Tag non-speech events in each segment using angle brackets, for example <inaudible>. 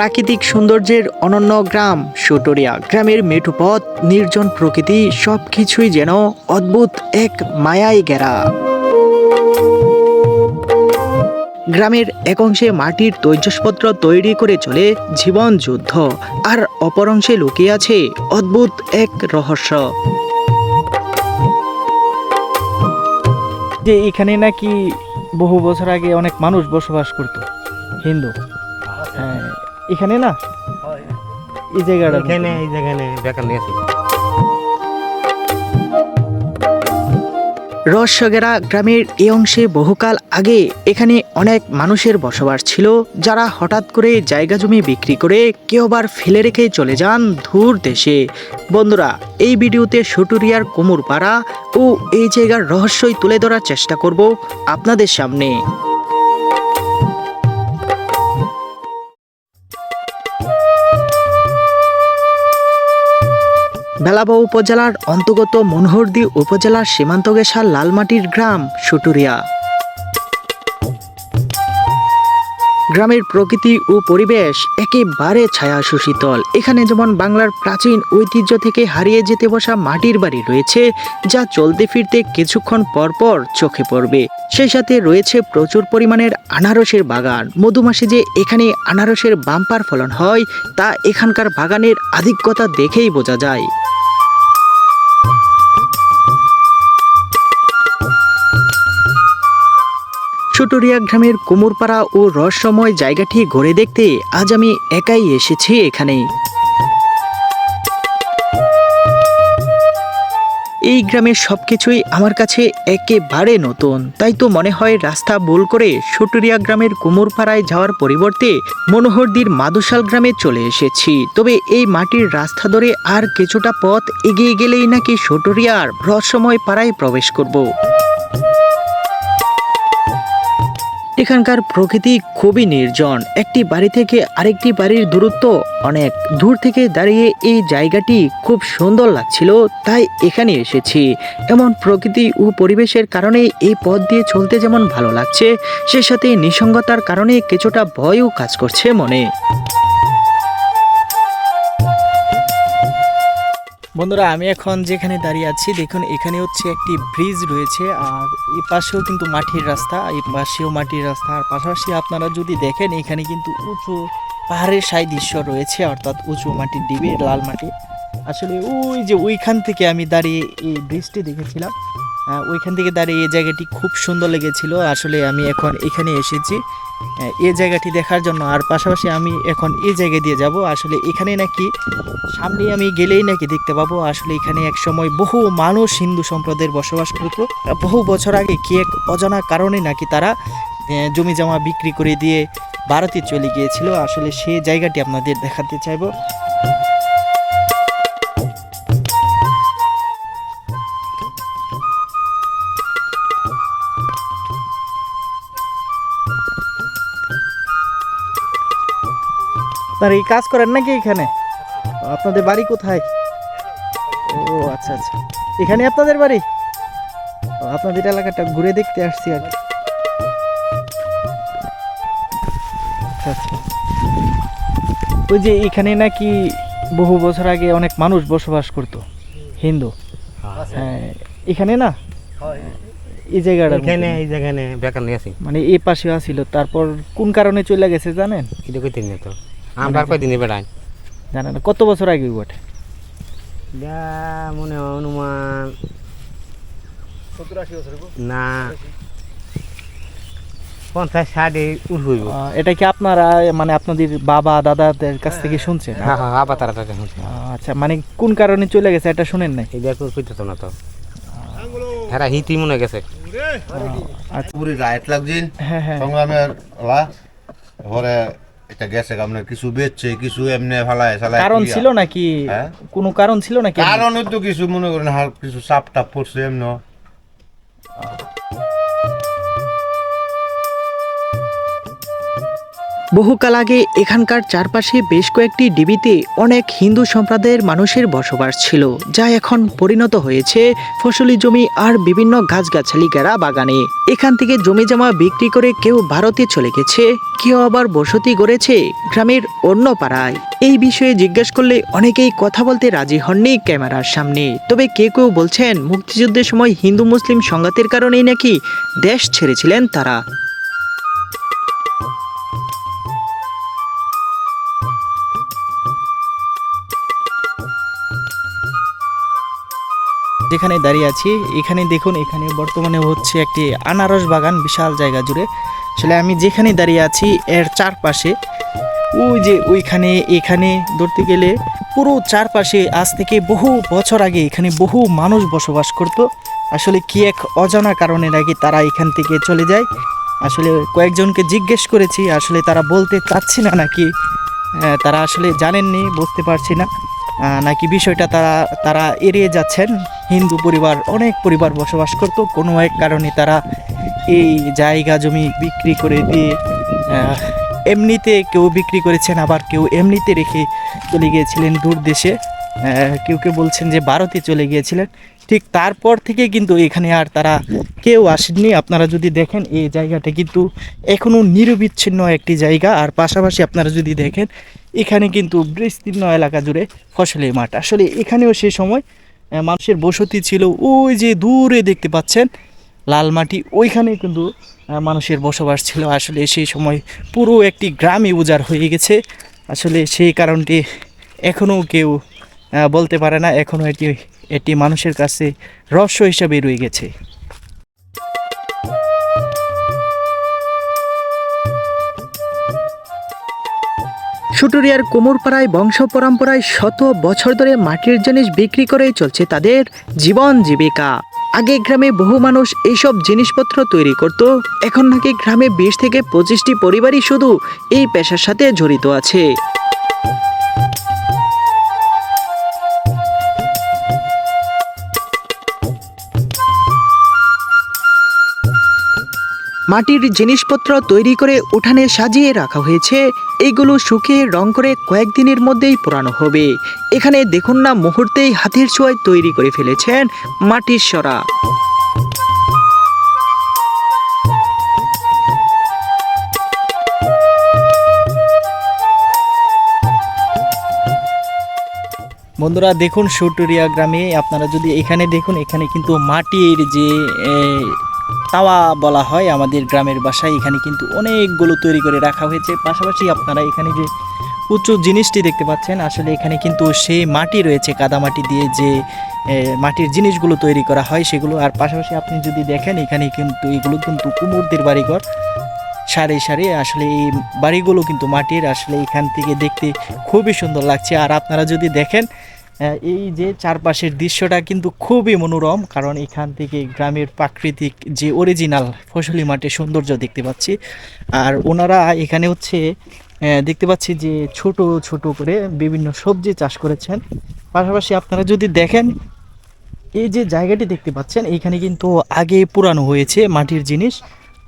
প্রাকৃতিক সৌন্দর্যের অনন্য গ্রাম সুটরিয়া গ্রামের মেঠুপথ, নির্জন প্রকৃতি সব কিছুই যেন অদ্ভুত এক মায়ায় ঘেরা। গ্রামের এক অংশে মাটির তৈজসপত্র তৈরি করে চলে জীবন যুদ্ধ, আর অপর অংশে লুকিয়ে আছে অদ্ভুত এক রহস্য। যে এখানে নাকি বহু বছর আগে অনেক মানুষ বসবাস করত, হিন্দু। এখানে না? এই জায়গাটা এখানে এই যেখানে বেকার নিয়ে আছি রহস্যগেরা গ্রামের এই অংশে বহুকাল আগে এখানে অনেক মানুষের বসবাস ছিল যারা হঠাৎ করে জায়গা জমি বিক্রি করে কেউ আবার ফেলে রেখে চলে যান দূর দেশে। বন্ধুরা এই ভিডিওতে সুটুরিয়ার কুমুরপাড়া ও এই জায়গার রহস্যই তুলে ধরার চেষ্টা করব আপনাদের সামনে। বেলাবা উপজেলার অন্তর্গত মনোহরদী উপজেলার সীমান্ত গেশার লালমাটির গ্রাম সুটুরিয়া। গ্রামের প্রকৃতি ও পরিবেশ একেবারে ছায়া সুশীতল এখানে যেমন বাংলার প্রাচীন ঐতিহ্য থেকে হারিয়ে যেতে বসা মাটির বাড়ি রয়েছে, যা চলতে ফিরতে কিছুক্ষণ পরপর চোখে পড়বে। সেই সাথে রয়েছে প্রচুর পরিমাণের আনারসের বাগান। মধুমাসে যে এখানে আনারসের বাম্পার ফলন হয়, তা এখানকার বাগানের আধিক্যতা দেখেই বোঝা যায়। চুটুরিয়া গ্রামের কুমুরপাড়া ও রহস্যময় জায়গাটি ঘুরে দেখতে আজ আমি একাই এসেছি এখানে এই গ্রামের সব কিছুই আমার কাছে একেবারে নতুন। তাই তো মনে হয় রাস্তা ভুল করে সটুরিয়া গ্রামের কুমোরপাড়ায় যাওয়ার পরিবর্তে মনোহরদির মাদুশাল গ্রামে চলে এসেছি। তবে এই মাটির রাস্তা ধরে আর কিছুটা পথ এগিয়ে গেলেই নাকি সটুরিয়ার রহস্যময় পাড়ায় প্রবেশ করব। এখানকার প্রকৃতি খুবই নির্জন। একটি বাড়ি থেকে আরেকটি বাড়ির দূরত্ব অনেক। দূর থেকে দাঁড়িয়ে এই জায়গাটি খুব সুন্দর লাগছিল, তাই এখানে এসেছি। এমন প্রকৃতি ও পরিবেশের কারণে এই পথ দিয়ে চলতে যেমন ভালো লাগছে, সে সাথে নিসঙ্গতার কারণে কিছুটা ভয়ও কাজ করছে মনে। বন্ধুরা, আমি এখন যেখানে দাঁড়িয়ে আছি, দেখুন, এখানে হচ্ছে একটি ব্রিজ রয়েছে, আর এই পাশেও কিন্তু মাটির রাস্তা এই পাশেও মাটির রাস্তা, আর পাশাপাশি আপনারা যদি দেখেন, এখানে কিন্তু উঁচু পাহাড়ের সাই দৃশ্য রয়েছে, অর্থাৎ উঁচু মাটির ডিবে, লাল মাটি। আসলে ওই যে ওইখান থেকে আমি দাঁড়িয়ে এই ব্রিজটি দেখেছিলাম। ওইখান থেকে দাঁড়িয়ে এই জায়গাটি খুব সুন্দর লেগেছিল। আসলে আমি এখন এখানে এসেছি। এই জায়গাটি দেখার জন্য আর পাশাপাশি আমি এখন এই জায়গা দিয়ে যাব। আসলে এখানে নাকি সামনে আমি গেলেই নাকি দেখতে পাবো। আসলে এখানে এক সময় বহু মানুষ হিন্দু সম্প্রদায়ের বসবাস করতো। বহু বছর আগে কি এক অজানা কারণে নাকি তারা জমি জমা বিক্রি করে দিয়ে ভারতে চলে গিয়েছিল। আসলে সেই জায়গাটি আপনাদের দেখাতে চাইব। আপনারা এই কাজ করেন নাকি এখানে? আপনাদের বাড়ি কোথায়? ও আচ্ছা আচ্ছা। এখানে আপনাদের বাড়ি? আপনাদের এলাকাটা ঘুরে দেখতে আসছি আর। আচ্ছা আচ্ছা। ওই যে এখানে নাকি বহু বছর আগে অনেক মানুষ বসবাস করত হিন্দু। হ্যাঁ এখানে না? এই জায়গাটা এখানে এই যেখানে বেকার নিয়ে আছি মানে এই পাশেও আসিল তারপর কোন কারণে চলে গেছে জানেন? কিন্তু কইতে তো। আমরা আর কয়দিনে বেড়াই জানেন না কত বছর আগে বটে? মনে হয় অনুমান না পঞ্চাশ ষাটে উঠবইব এটা কি আপনারা মানে আপনাদের বাবা দাদাদের কাছ থেকে শুনছেন? হ্যাঁ হ্যাঁ তারা আচ্ছা মানে কোন কারণে চলে গেছে এটা শুনেন নাই? এই দেখো কইতে না তো। হ্যাঁ হিতি মনে গেছে। আচ্ছা। পুরি রাইট লাগছেন হ্যাঁ হ্যাঁ। সংগ্রামের লা। ঘরে এটা গেছে আপনার কিছু বেচছে কিছু এমনি ফালায় ফালায় কারণ ছিল নাকি? হ্যাঁ? কোনো কারণ ছিল নাকি? কারণ তো কিছু মনে করেন কিছু চাপ টাপ পড়ছে এমন বহুকাল আগে এখানকার চারপাশে বেশ কয়েকটি ডিবিতে অনেক হিন্দু সম্প্রদায়ের মানুষের বসবাস ছিল, যা এখন পরিণত হয়েছে ফসলি জমি আর বিভিন্ন গাছগাছালি ঘেরা বাগানে। এখান থেকে জমি জমা বিক্রি করে কেউ ভারতে চলে গেছে, কেউ আবার বসতি গড়েছে গ্রামের অন্য পাড়ায়। এই বিষয়ে জিজ্ঞেস করলে অনেকেই কথা বলতে রাজি হননি ক্যামেরার সামনে। তবে কেউ কেউ বলছেন, মুক্তিযুদ্ধের সময় হিন্দু মুসলিম সংঘাতের কারণেই নাকি দেশ ছেড়েছিলেন তারা। যেখানে দাঁড়িয়ে আছি। এখানে দেখুন, এখানে বর্তমানে হচ্ছে একটি আনারস বাগান, বিশাল জায়গা জুড়ে। আসলে আমি যেখানে দাঁড়িয়ে আছি, এর চারপাশে, ওই যে ওইখানে, এখানে ধরতে গেলে পুরো চারপাশে আজ থেকে বহু বছর আগে এখানে বহু মানুষ বসবাস করত। আসলে কি এক অজানা কারণে নাকি তারা এখান থেকে চলে যায়। আসলে কয়েকজনকে জিজ্ঞেস করেছি, আসলে তারা বলতে চাচ্ছে না নাকি তারা আসলে জানেননি, বুঝতে পারছি না। নাকি বিষয়টা তারা তারা এড়িয়ে যাচ্ছেন। হিন্দু পরিবার, অনেক পরিবার বসবাস করত। কোনো এক কারণে তারা এই জায়গা জমি বিক্রি করে দিয়ে এমনিতে কেউ বিক্রি করেছেন, আবার কেউ এমনিতে রেখে চলে গিয়েছিলেন দূর দেশে। কেউ কেউ বলছেন যে ভারতে চলে গিয়েছিলেন। ঠিক তারপর থেকে কিন্তু এখানে আর তারা কেউ আসেননি। আপনারা যদি দেখেন, এই জায়গাটা কিন্তু এখনও নিরবিচ্ছিন্ন একটি জায়গা। আর পাশাপাশি আপনারা যদি দেখেন, এখানে কিন্তু বিস্তীর্ণ এলাকা জুড়ে ফসলের মাঠ। আসলে এখানেও সেই সময় মানুষের বসতি ছিল ওই যে দূরে দেখতে পাচ্ছেন, লাল মাটি ওইখানে কিন্তু মানুষের বসবাস ছিল। আসলে সেই সময় পুরো একটি গ্রামে উজাড় হয়ে গেছে। আসলে সেই কারণটি এখনও কেউ বলতে পারে না। এখনও এটি এটি মানুষের কাছে রহস্য হিসাবে রয়ে গেছে। সুটুরিয়ার কোমরপাড়ায় বংশ পরম্পরায় শত বছর ধরে মাটির জিনিস বিক্রি করেই চলছে তাদের জীবন জীবিকা। আগে গ্রামে বহু মানুষ এইসব জিনিসপত্র তৈরি করত, এখন নাকি গ্রামে বিশ থেকে পঁচিশটি পরিবারই শুধু এই পেশার সাথে জড়িত আছে। মাটির জিনিসপত্র তৈরি করে উঠানে সাজিয়ে রাখা হয়েছে। এগুলো শুকিয়ে রং করে কয়েকদিনের মধ্যেই পোড়ানো হবে। এখানে দেখুন না, মুহূর্তেই হাতের ছোঁয়ায় তৈরি করে ফেলেছেন মাটির সরা। বন্ধুরা, দেখুন সুটুরিয়া গ্রামে, আপনারা যদি এখানে দেখুন, এখানে কিন্তু মাটির যে তাওয়া বলা হয় আমাদের গ্রামের বাসায়। এখানে কিন্তু অনেকগুলো তৈরি করে রাখা হয়েছে। পাশাপাশি আপনারা এখানে যে উঁচু জিনিসটি দেখতে পাচ্ছেন, আসলে এখানে কিন্তু সেই মাটি রয়েছে কাদামাটি দিয়ে যে মাটির জিনিসগুলো তৈরি করা হয় সেগুলো। আর পাশাপাশি আপনি যদি দেখেন, এখানে কিন্তু এগুলো কিন্তু কুমোরদের বাড়িঘর। সারি সারি আসলে এই বাড়িগুলো কিন্তু মাটির। আসলে এখান থেকে দেখতে খুবই সুন্দর লাগছে। আর আপনারা যদি দেখেন এই যে চারপাশের দৃশ্যটা কিন্তু খুবই মনোরম, কারণ এখান থেকে গ্রামের প্রাকৃতিক যে অরিজিনাল ফসলি মাঠের সৌন্দর্য দেখতে পাচ্ছি। আর ওনারা এখানে হচ্ছে দেখতে পাচ্ছি যে ছোট ছোট করে বিভিন্ন সবজি চাষ করেছেন। পাশাপাশি আপনারা যদি দেখেন, এই যে জায়গাটি দেখতে পাচ্ছেন এইখানে কিন্তু আগে পুরানো হয়েছে মাটির জিনিস।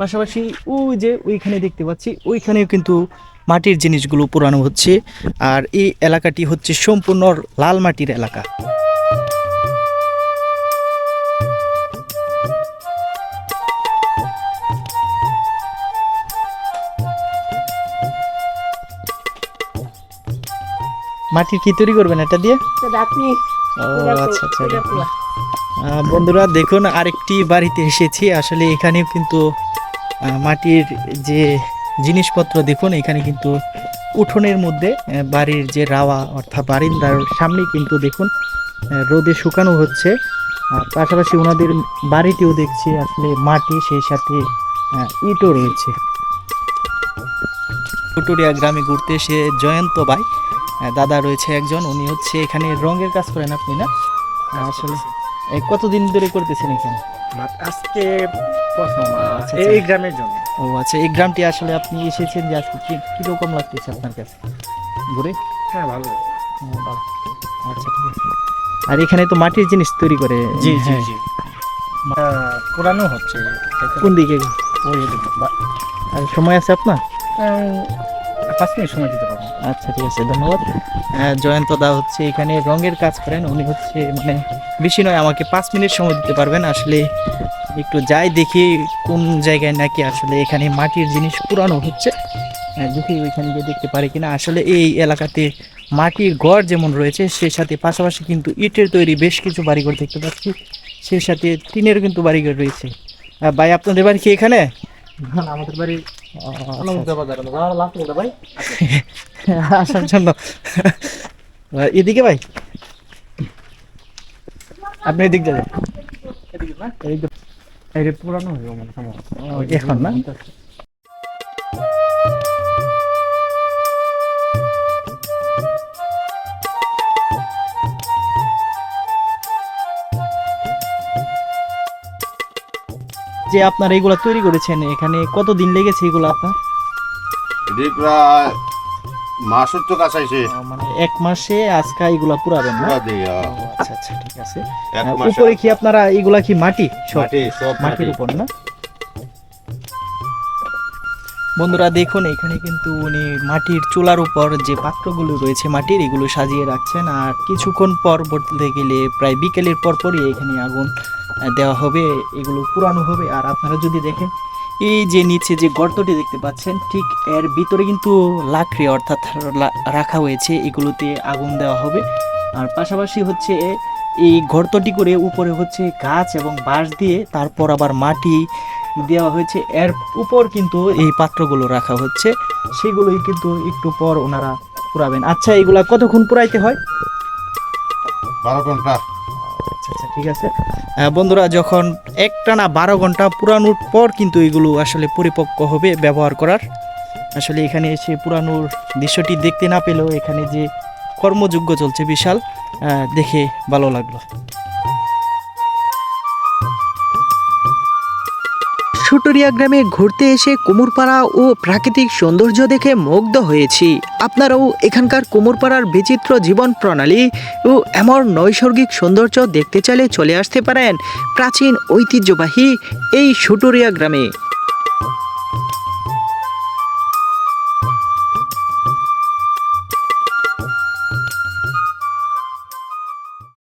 পাশাপাশি ওই যে ওইখানে দেখতে পাচ্ছি ওইখানেও কিন্তু মাটির জিনিসগুলো পুরানো হচ্ছে। আর এই এলাকাটি হচ্ছে সম্পূর্ণ লাল মাটির এলাকা। মাটির কি তৈরি করবেন এটা দিয়ে? আচ্ছা আচ্ছা বন্ধুরা দেখুন আরেকটি বাড়িতে এসেছি। আসলে এখানেও কিন্তু মাটির যে জিনিসপত্র দেখুন, এখানে কিন্তু উঠোনের মধ্যে বাড়ির যে রাওয়া অর্থাৎ বারিন্দার সামনে কিন্তু দেখুন রোদে শুকানো হচ্ছে। আর পাশাপাশি ওনাদের বাড়িতেও দেখছি, আসলে মাটি, সেই সাথে ইটও রয়েছে। কুটুরিয়া গ্রামে ঘুরতে এসে জয়ন্ত ভাই দাদা রয়েছে একজন, উনি হচ্ছে এখানে রঙের কাজ করেন, আপনি না? আসলে কতদিন ধরে করতেছেন এখানে? আজকে এই আচ্ছা। গ্রামের জন্য ও আচ্ছা এই গ্রামটি আসলে আপনি এসেছেন যে আজকে কি কীরকম লাগতেছে আপনার কাছে? ঘুরে? হ্যাঁ ভালো। আচ্ছা ঠিক আছে। আর এখানে তো মাটির জিনিস তৈরি করে জি জি হ্যাঁ। জি। পুরানো হচ্ছে। কোন দিকে ওই আর সময় আছে আপনার? পাঁচ মিনিট সময় দিতে পারব। আচ্ছা ঠিক আছে ধন্যবাদ। জয়ন্ত দা হচ্ছে এখানে রঙের কাজ করেন উনি হচ্ছে মানে বেশি নয় আমাকে পাঁচ মিনিট সময় দিতে পারবেন। আসলে একটু যাই দেখি কোন জায়গায় নাকি আসলে এখানে মাটির জিনিস পুরানো হচ্ছে। দেখি ওইখানে গিয়ে দেখতে পারি কিনা। আসলে এই এলাকাতে মাটির ঘর যেমন রয়েছে সেই সাথে পাশাপাশি কিন্তু ইটের তৈরি বেশ কিছু বাড়িঘর দেখতে পাচ্ছি। সেই সাথে টিনের কিন্তু বাড়িঘর রয়েছে। ভাই আপনাদের বাড়ি কি এখানে? আমাদের বাড়ি আচ্ছা, ভাই। <laughs> আসার জন্য। এদিকে ভাই। আপনি এদিক যাবেন। এদিকে এটা পুরানো হয়ে মানে এখন না যে আপনার এগুলা তৈরি করেছেন এখানে কতদিন লেগেছে এগুলো আপনার? প্রায় মাসের তো ও, মানে এক মাসে আজকে এগুলা পুরাবেন না? আচ্ছা আচ্ছা ঠিক আছে। উপরে কি আপনারা এগুলা কি মাটি? মাটি সব মাটির উপর না? বন্ধুরা দেখুন এখানে কিন্তু উনি মাটির চুলার উপর যে পাত্রগুলো রয়েছে মাটির এগুলো সাজিয়ে রাখছেন। আর কিছুক্ষণ পর বলতে গেলে প্রায় বিকেলের পর পরই এখানে আগুন দেওয়া হবে এগুলো পুরানো হবে। আর আপনারা যদি দেখেন এই যে নিচে যে গর্তটি দেখতে পাচ্ছেন, ঠিক এর ভিতরে কিন্তু লাকড়ি অর্থাৎ রাখা হয়েছে। এগুলোতে আগুন দেওয়া হবে। আর পাশাপাশি হচ্ছে এই গর্তটি করে উপরে হচ্ছে গাছ এবং বাঁশ দিয়ে তারপর আবার মাটি দেওয়া হয়েছে। এর উপর কিন্তু এই পাত্রগুলো রাখা হচ্ছে। সেগুলোই কিন্তু একটু পর ওনারা পুরাবেন। আচ্ছা এগুলা কতক্ষণ পুরাইতে হয়? বারো ঘণ্টা। ঠিক আছে? বন্ধুরা, যখন একটানা বারো ঘণ্টা পুরানোর পর কিন্তু এগুলো আসলে পরিপক্ক হবে ব্যবহার করার। আসলে এখানে এসে পুরানোর দৃশ্যটি দেখতে না পেলেও এখানে যে কর্মযোগ্য চলছে বিশাল দেখে ভালো লাগল। সুটুরিয়া গ্রামে ঘুরতে এসে কুমোরপাড়া ও প্রাকৃতিক সৌন্দর্য দেখে মুগ্ধ হয়েছি। আপনারাও এখানকার কুমোরপাড়ার বিচিত্র জীবন প্রণালী ও এমন নৈসর্গিক সৌন্দর্য দেখতে চাইলে চলে আসতে পারেন প্রাচীন ঐতিহ্যবাহী এই সুটুরিয়া গ্রামে।